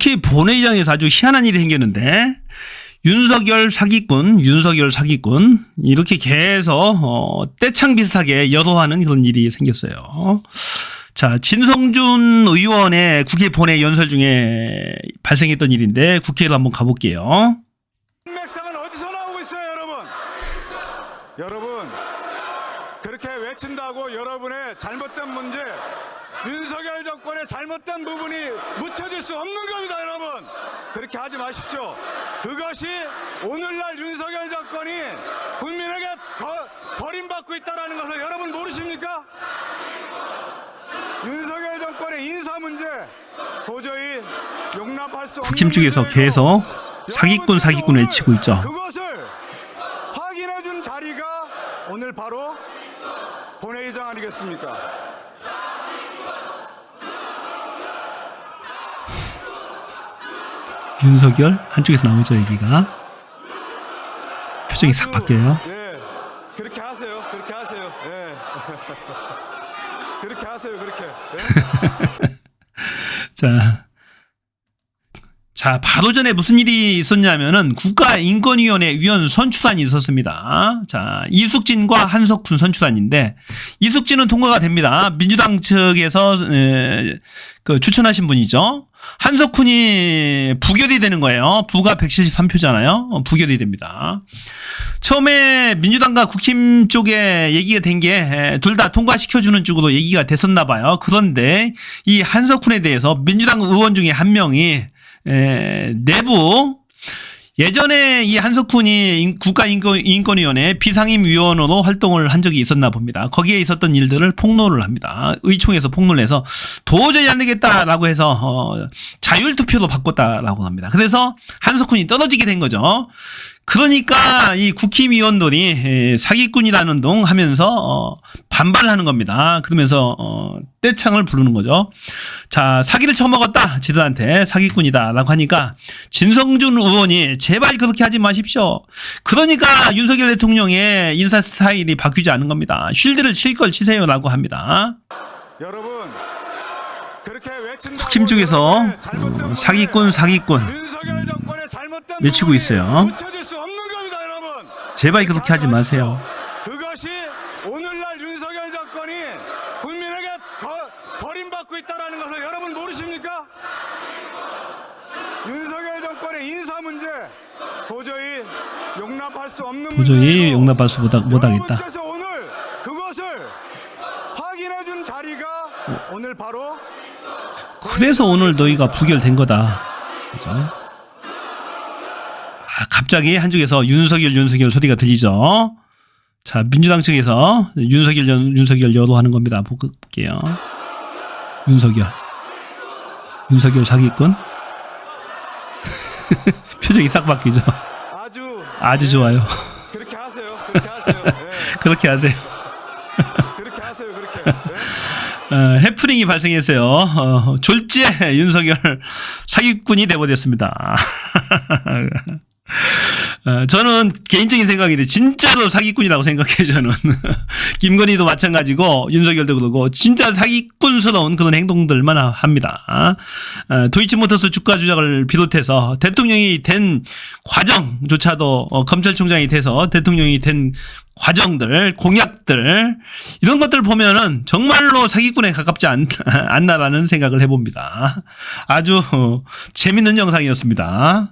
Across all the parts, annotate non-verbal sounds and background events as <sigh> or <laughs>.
국회 본회의장에서 아주 희한한 일이 생겼는데 윤석열 사기꾼, 윤석열 사기꾼 이렇게 계속 어, 떼창 비슷하게 여도하는 그런 일이 생겼어요. 자, 진성준 의원의 국회 본회 연설 중에 발생했던 일인데 국회로 한번 가볼게요. 맥상은 어디서 나오고 있어요, 여러분? 여러분, 그렇게 외친다고 여러분의 잘못된 문제, 윤석열 정권의 잘못된 부분이 묻혀질 수 없는 겁니다, 여러분. 그렇게 하지 마십시오. 그것이 오늘날 윤석열 정권이 국민에게 더 버림받고 있다는 것을 여러분 모르십니까? 윤석열 정권의 인사 문제 도저히 용납할 수 없는 국힘 쪽에서. 계속 사기꾼 사기꾼 외치고 있죠. 그것을 확인해 준 자리가 오늘 바로 본회의장 아니겠습니까? 윤석열 한쪽에서 나오죠 얘기가 표정이 싹 바뀌어요. 예, 그렇게 하세요. 그렇게 하세요. 예. <laughs> 그렇게 하세요. 그렇게. 예? <laughs> 자, 자 바로 전에 무슨 일이 있었냐면은 국가인권위원회 위원 선출안이 있었습니다. 자 이숙진과 한석훈 선출안인데 이숙진은 통과가 됩니다. 민주당 측에서 에, 그 추천하신 분이죠. 한석훈이 부결이 되는 거예요. 부가 173표잖아요. 부결이 됩니다. 처음에 민주당과 국힘 쪽에 얘기가 된 게 둘 다 통과시켜주는 쪽으로 얘기가 됐었나 봐요. 그런데 이 한석훈에 대해서 민주당 의원 중에 한 명이 에, 내부 예전에 이 한석훈이 인- 국가인권위원회 비상임위원으로 활동을 한 적이 있었나 봅니다. 거기에 있었던 일들을 폭로를 합니다. 의총에서 폭로를 해서 도저히 안 되겠다라고 해서 어, 자율투표로 바꿨다라고 합니다. 그래서 한석훈이 떨어지게 된 거죠. 그러니까 이 국힘위원들이 에, 사기꾼이라는 둥 하면서 어, 반발하는 겁니다. 그러면서 어, 떼창을 부르는 거죠. 자 사기를 쳐먹었다 지들한테 사기꾼이다라고 하니까 진성준 의원이 제발 그렇게 하지 마십시오. 그러니까 윤석열 대통령의 인사 스타일이 바뀌지 않은 겁니다. 쉴드를 칠 걸 치세요라고 합니다. 여러분, 국힘 쪽에서 문제, 사기꾼 사기꾼 외치고 있어요. 제발 그렇게 하지 마세요. 그것이 오늘날 윤석열 정권이 국민에게 더 버림받고 있다는 것을 여러분 모르십니까? 윤석열 정권의 인사 문제 도저히 용납할 수 없는 도저히. 용납할 수 못하- 못하겠다. 오늘 그것을 확인해 준 자리가 오늘 바로 그래서 오늘 너희가 부결된 거다. 그죠? 아, 갑자기 한쪽에서 윤석열 윤석열 소리가 들리죠. 자 민주당 측에서 윤석열 연- 윤석열 여도하는 겁니다. 보- 볼게요. 윤석열 윤석열 사기꾼 <laughs> 표정이 싹 바뀌죠. 아주 아주 좋아요. 그렇게 하세요. 그렇게 하세요. 예, <laughs> 그렇게 하세요. 그렇게 하세요. 그렇게. 예. 어, 해프닝이 발생했어요. 어, 졸제 윤석열 사기꾼이 돼버렸습니다. <laughs> 어, 저는 개인적인 생각인데 진짜로 사기꾼이라고 생각해요. 저는 <laughs> 김건희도 마찬가지고 윤석열도 그러고 진짜 사기꾼스러운 그런 행동들만 하- 합니다. 어, 도이치모터스 주가 조작을 비롯해서 대통령이 된 과정조차도 어, 검찰총장이 돼서 대통령이 된 과정들, 공약들 이런 것들 보면은 정말로 사기꾼에 가깝지 않, <laughs> 않나라는 생각을 해봅니다. 아주 어, 재밌는 영상이었습니다.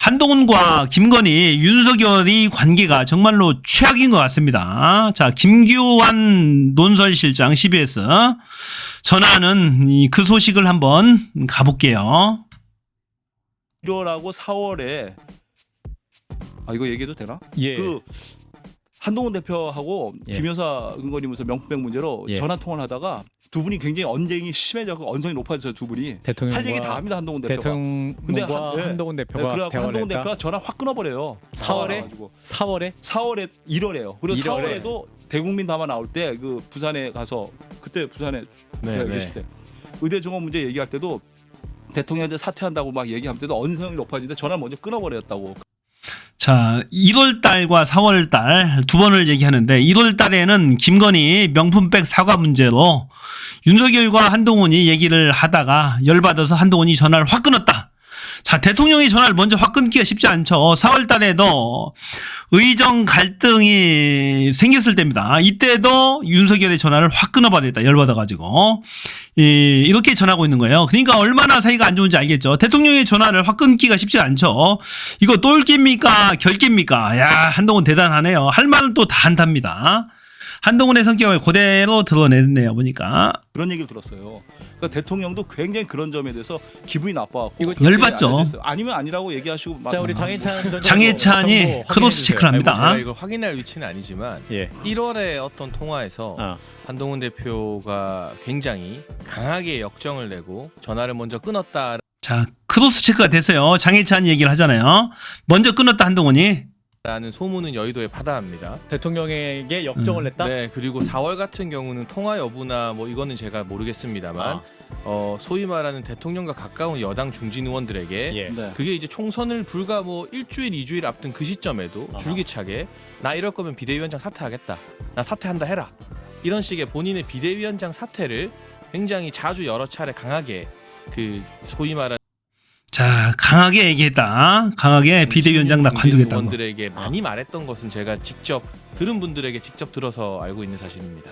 한동훈과 김건희, 윤석열이 관계가 정말로 최악인 것 같습니다. 자, 김규환 논설실장 CBS 전하는 이그 소식을 한번 가볼게요. 1월하고 4월에 아 이거 얘기해도 되나? 예. 그 한동훈 대표하고 예. 김 여사 은건이 무슨 명품백 문제로 예. 전화 통화를 하다가 두 분이 굉장히 언쟁이 심해져서 언성이 높아져서 두 분이 대통령과 할 얘기 다 합니다 한동훈 대표가. 대통령과 한- 예. 한동훈 네, 대표가 그래갖고 대화를 한동훈 했다. 대표가 전화 확 끊어버려요. 4월에? 4월에 4월에 1월에요. 그리고 1월에. 4월에도 대국민 담화 나올 때 그 부산에 가서 그때 부산에 네, 제가 네. 계실 때 의대 종업 문제 얘기할 때도 대통령한테 사퇴한다고 막 얘기할 때도 언성이 높아지는데 전화 를 먼저 끊어버렸다고. 자, 1월 달과 4월 달 두 번을 얘기하는데 1월 달에는 김건희 명품백 사과 문제로 윤석열과 한동훈이 얘기를 하다가 열받아서 한동훈이 전화를 확 끊었다. 자, 대통령이 전화를 먼저 확 끊기가 쉽지 않죠. 4월 달에도 의정 갈등이 생겼을 때입니다. 이때도 윤석열의 전화를 확 끊어버렸다. 열받아가지고. 이, 이렇게 전하고 있는 거예요. 그러니까 얼마나 사이가 안 좋은지 알겠죠. 대통령의 전화를 확 끊기가 쉽지 않죠. 이거 똘끼입니까? 결끼입니까? 야, 한동훈 대단하네요. 할 말은 또 다 한답니다. 한동훈의 성격을 그대로 드러냈네요. 보니까. 그런 얘기를 들었어요. 그러니까 대통령도 굉장히 그런 점에 대해서 기분이 나빠갖고 이거 열받죠. 아니면 아니라고 얘기하시고 자 우리 장해찬 전 장해찬이 정보 크로스 체크를. 합니다. 제가 이걸 확인할 위치는 아니지만 예. 1월에 어떤 통화에서 아. 한동훈 대표가 굉장히 강하게 역정을 내고 전화를 먼저 끊었다. 자, 크로스 체크가 됐어요. 장혜찬 얘기를 하잖아요. 먼저 끊었다 한동훈이. 라는 소문은 여의도에 파다합니다. 대통령에게 역정을 음. 냈다. 네, 그리고 4월 같은 경우는 통화 여부나 뭐 이거는 제가 모르겠습니다만 아. 어, 소위 말하는 대통령과 가까운 여당 중진 의원들에게 예. 네. 그게 이제 총선을 불과 뭐 일주일, 이주일 앞둔 그 시점에도 아하. 줄기차게 나 이럴 거면 비대위원장 사퇴하겠다. 나 사퇴한다 해라. 이런 식의 본인의 비대위원장 사퇴를 굉장히 자주 여러 차례 강하게 그 소위 말하는 자, 강하게 얘기했다. 강하게 비대위원장 나 중진 관두겠다고. 의원들에게 아. 많이 말했던 것은 제가 직접 들은 분들에게 직접 들어서 알고 있는 사실입니다.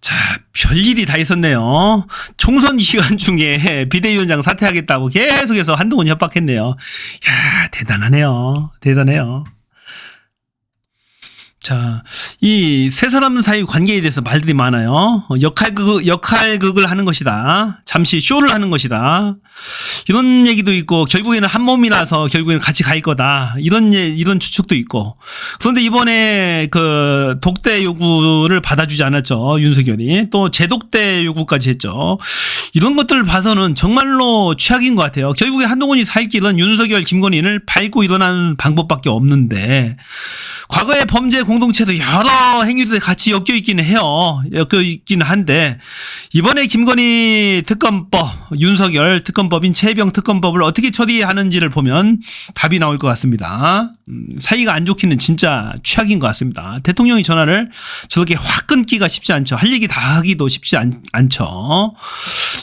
자, 별일이 다 있었네요. 총선 기간 중에 비대위원장 사퇴하겠다고 계속해서 한동훈 협박했네요. 야, 대단하네요. 대단해요. 자, 이 세 사람 사이 관계에 대해서 말들이 많아요. 어, 역할극, 역할극을 하는 것이다. 잠시 쇼를 하는 것이다. 이런 얘기도 있고, 결국에는 한 몸이라서 결국에는 같이 갈 거다. 이런, 예- 이런 추측도 있고. 그런데 이번에 그 독대 요구를 받아주지 않았죠. 윤석열이. 또 재독대 요구까지 했죠. 이런 것들을 봐서는 정말로 최악인 것 같아요. 결국에 한동훈이 살 길은 윤석열, 김건희를 밟고 일어나는 방법밖에 없는데, 과거의 범죄 공동체도 여러 행위들이 같이 엮여 있기는 해요. 엮여 있기는 한데, 이번에 김건희 특검법, 윤석열 특검 법인 최병 특검법을 어떻게 처리하는지를 보면 답이 나올 것 같습니다. 음, 사이가 안 좋기는 진짜 최악인 것 같습니다. 대통령이 전화를 저렇게 확 끊기가 쉽지 않죠. 할 얘기 다 하기도 쉽지 않, 않죠.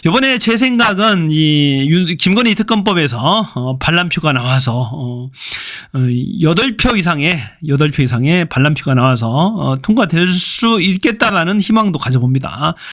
이번에 제 생각은 이 윤- 김건희 특검법에서 어, 반란표가 나와서 어, 어, 8표 이상의 8표 이상의 반란표가 나와서 어, 통과될 수 있겠다라는 희망도 가져봅니다.